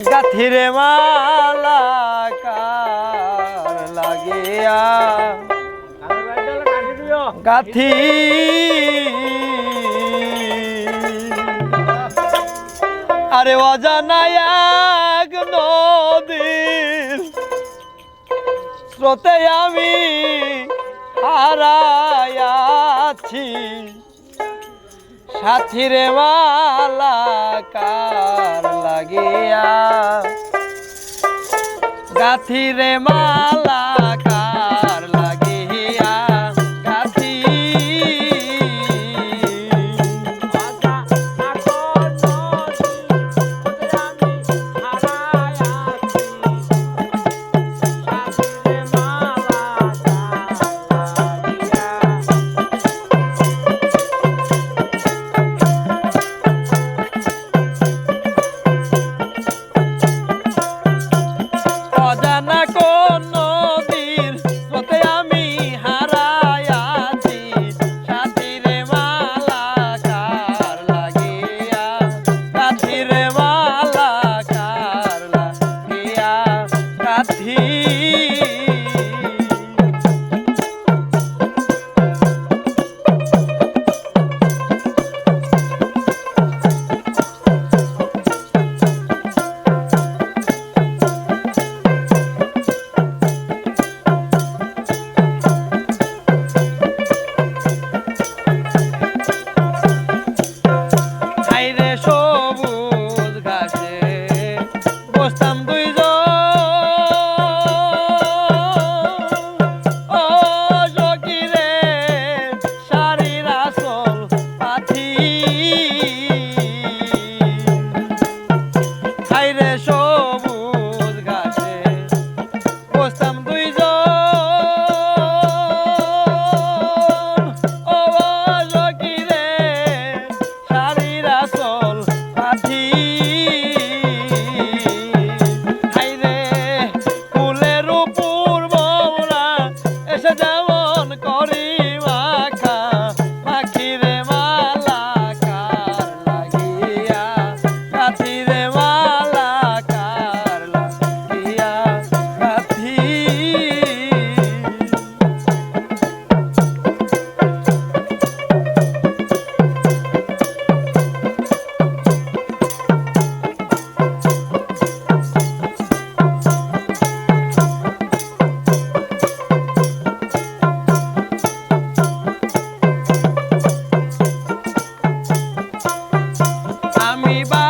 গাথিরে মালা কার লাগিয়া? গাথি। আরে অজানায় এক নদীর স্রোতে আমি হারায়াছি সাথীরে মালা কার লাগিয়া? গাথিরে মালা happy.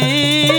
গাথি